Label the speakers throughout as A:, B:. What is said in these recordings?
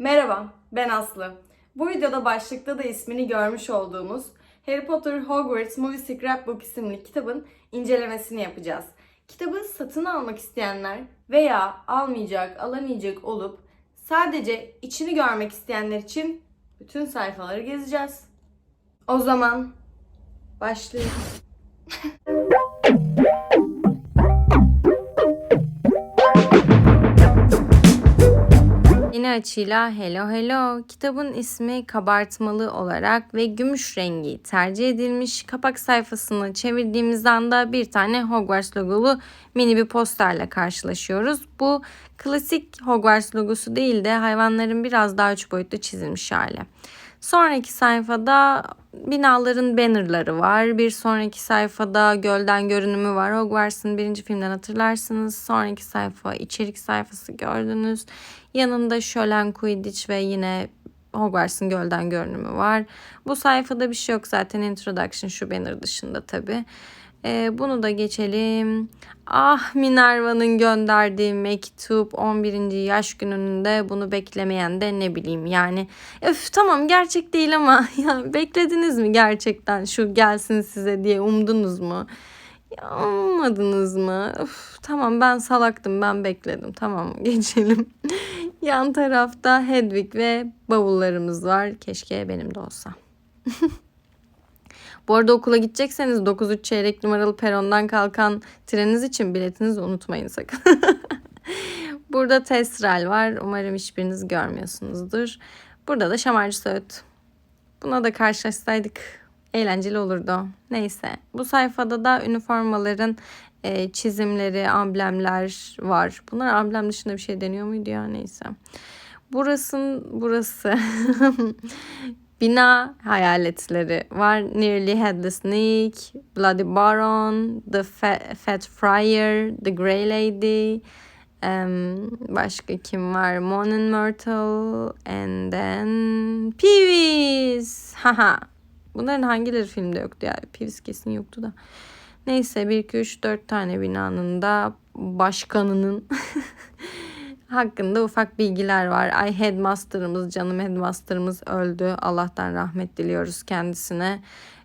A: Merhaba, ben Aslı. Bu videoda başlıkta da ismini görmüş olduğumuz Harry Potter Hogwarts Movie Scrapbook isimli kitabın incelemesini yapacağız. Kitabı satın almak isteyenler veya almayacak, alamayacak olup sadece içini görmek isteyenler için bütün sayfaları gezeceğiz. O zaman başlayalım. Yeni açıyla Hello Hello. Kitabın ismi kabartmalı olarak ve gümüş rengi tercih edilmiş. Kapak sayfasını çevirdiğimiz anda bir tane Hogwarts logolu mini bir posterle karşılaşıyoruz. Bu klasik Hogwarts logosu değil de hayvanların biraz daha üç boyutlu çizilmiş hali. Sonraki sayfada binaların bannerları var. Bir sonraki sayfada gölden görünümü var. Hogwarts'ın birinci filmden hatırlarsınız. Sonraki sayfa içerik sayfası gördünüz. Yanında şölen Quidditch ve yine Hogwarts'ın gölden görünümü var. Bu sayfada bir şey yok zaten introduction şu banner dışında tabi. Ee, bunu da geçelim. Ah Minerva'nın gönderdiği mektup 11. yaş gününde bunu beklemeyen de ne bileyim yani. Öf tamam gerçek değil ama ya beklediniz mi gerçekten şu gelsin size diye umdunuz mu? Ya, ummadınız mı? Öf, tamam ben salaktım ben bekledim tamam geçelim. Yan tarafta Hedwig ve bavullarımız var. Keşke benim de olsa. Bu arada okula gidecekseniz 9-3 çeyrek numaralı perondan kalkan treniniz için biletinizi unutmayın sakın. Burada Testral var. Umarım hiçbiriniz görmüyorsunuzdur. Burada da Şamarcı Söğüt. Buna da karşılaşsaydık eğlenceli olurdu. Neyse. Bu sayfada da üniformaların e, çizimleri, amblemler var. Bunlar amblem dışında bir şey deniyor muydu ya? Neyse. Burasın burası bina hayaletleri var. Nearly Headless Nick, Bloody Baron, The Fat, Fat Friar, The Grey Lady, em, başka kim var? Monin Myrtle, and then Peeves. Haha. Bunların hangileri filmde yoktu ya? Peeves kesin yoktu da. Neyse 1, 2, 3, 4 tane binanın da başkanının hakkında ufak bilgiler var. Ay headmaster'ımız, canım headmaster'ımız öldü. Allah'tan rahmet diliyoruz kendisine.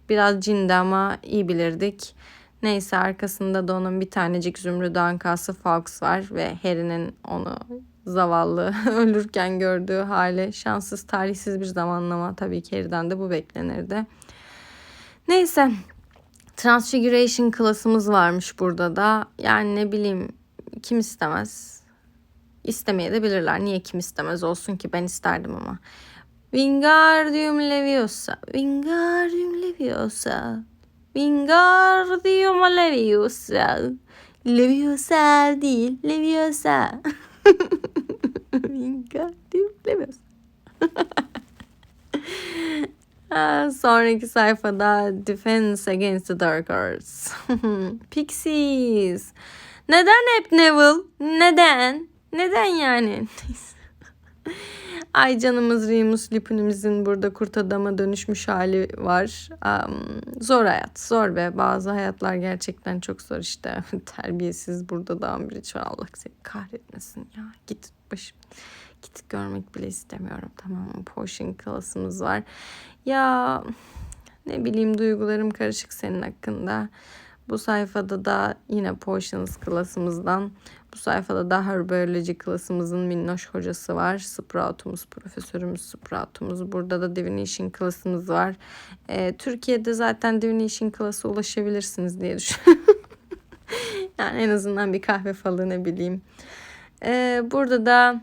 A: Biraz cindi ama iyi bilirdik. Neyse arkasında da onun bir tanecik zümrüt ankası Fawkes var ve Harry'nin onu zavallı ölürken gördüğü hali şanssız talihsiz bir zamanlama tabii ki Harry'den de bu beklenirdi. Neyse Transfiguration klasımız varmış burada da. Yani ne bileyim kim istemez? İstemeye de bilirler. Niye kim istemez olsun ki ben isterdim ama. Wingardium Leviosa. Wingardium Leviosa. Wingardium Leviosa. Leviosa değil. Leviosa. Wingardium Leviosa. Sonraki sayfada Defense Against the Dark Arts. Pixies. Neden hep Neville? Neden? Neden yani? Ay canımız Remus Lupin'imizin burada kurt adama dönüşmüş hali var. Um, zor hayat. Zor be. Bazı hayatlar gerçekten çok zor işte. Terbiyesiz burada da Umbridge var. Allah seni kahretmesin ya. Git başım. Git görmek bile istemiyorum. Tamam mı? Potion klasımız var. Ya ne bileyim duygularım karışık senin hakkında. Bu sayfada da yine Potions klasımızdan. Bu sayfada da Herbology klasımızın minnoş hocası var. Sprout'umuz, profesörümüz Sprout'umuz. Burada da Divination klasımız var. Ee, Türkiye'de zaten Divination klası ulaşabilirsiniz diye düşünüyorum. yani en azından bir kahve falı ne bileyim. Ee, burada da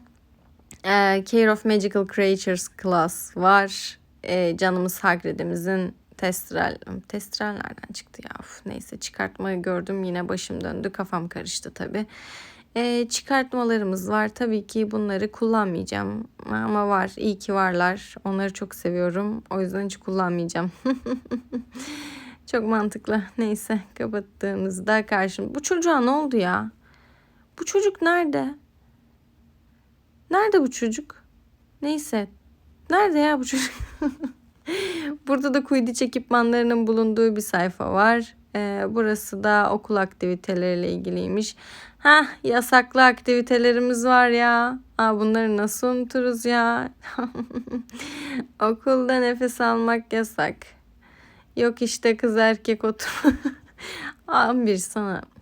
A: e, Care of Magical Creatures class var. E, canımız Hagrid'imizin Testral. Testral nereden çıktı ya? Uf, neyse çıkartmayı gördüm yine başım döndü kafam karıştı tabi. E, çıkartmalarımız var. Tabii ki bunları kullanmayacağım. Ama var. iyi ki varlar. Onları çok seviyorum. O yüzden hiç kullanmayacağım. çok mantıklı. Neyse kapattığımızda karşım. Bu çocuğa ne oldu ya? Bu çocuk nerede? Nerede bu çocuk? Neyse. Nerede ya bu çocuk? Burada da Quidditch ekipmanlarının bulunduğu bir sayfa var. Ee, burası da okul aktiviteleriyle ilgiliymiş. Hah yasaklı aktivitelerimiz var ya. Aa, bunları nasıl unuturuz ya? Okulda nefes almak yasak. Yok işte kız erkek otur. Aa, bir sana. Cık.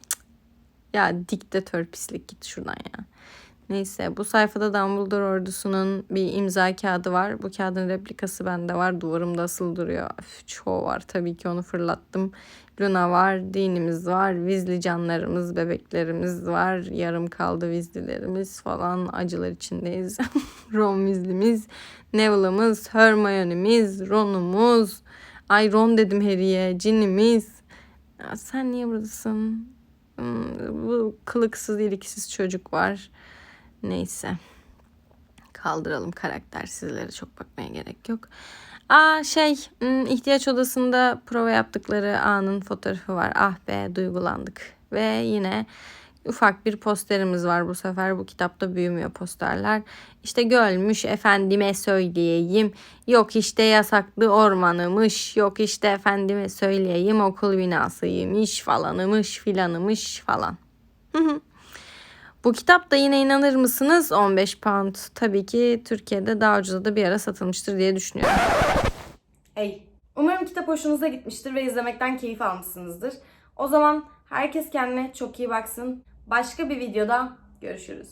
A: Ya diktatör pislik git şuradan ya. Neyse bu sayfada Dumbledore ordusunun bir imza kağıdı var. Bu kağıdın replikası bende var. Duvarımda asılı duruyor. Üf, çoğu var tabii ki onu fırlattım. Luna var, dinimiz var, Weasley canlarımız, bebeklerimiz var. Yarım kaldı Weasley'lerimiz falan. Acılar içindeyiz. Ron Weasley'miz, Neville'ımız, Hermione'miz, Ron'umuz. Ay Ron dedim Harry'e. Ginny'miz. Ya sen niye buradasın? Hmm, Bu kılıksız, iliksiz çocuk var. Neyse. Kaldıralım karaktersizlere çok bakmaya gerek yok. Aa şey hmm, ihtiyaç odasında prova yaptıkları anın fotoğrafı var. Ah be duygulandık. Ve yine ufak bir posterimiz var bu sefer. Bu kitapta büyümüyor posterler. İşte gölmüş efendime söyleyeyim. Yok işte yasaklı ormanımış. Yok işte efendime söyleyeyim okul binasıymış falanımış filanımış falan. Bu kitap da yine inanır mısınız 15 pound. Tabii ki Türkiye'de daha ucuza da bir ara satılmıştır diye düşünüyorum.
B: Hey, umarım kitap hoşunuza gitmiştir ve izlemekten keyif almışsınızdır. O zaman herkes kendine çok iyi baksın. Başka bir videoda görüşürüz.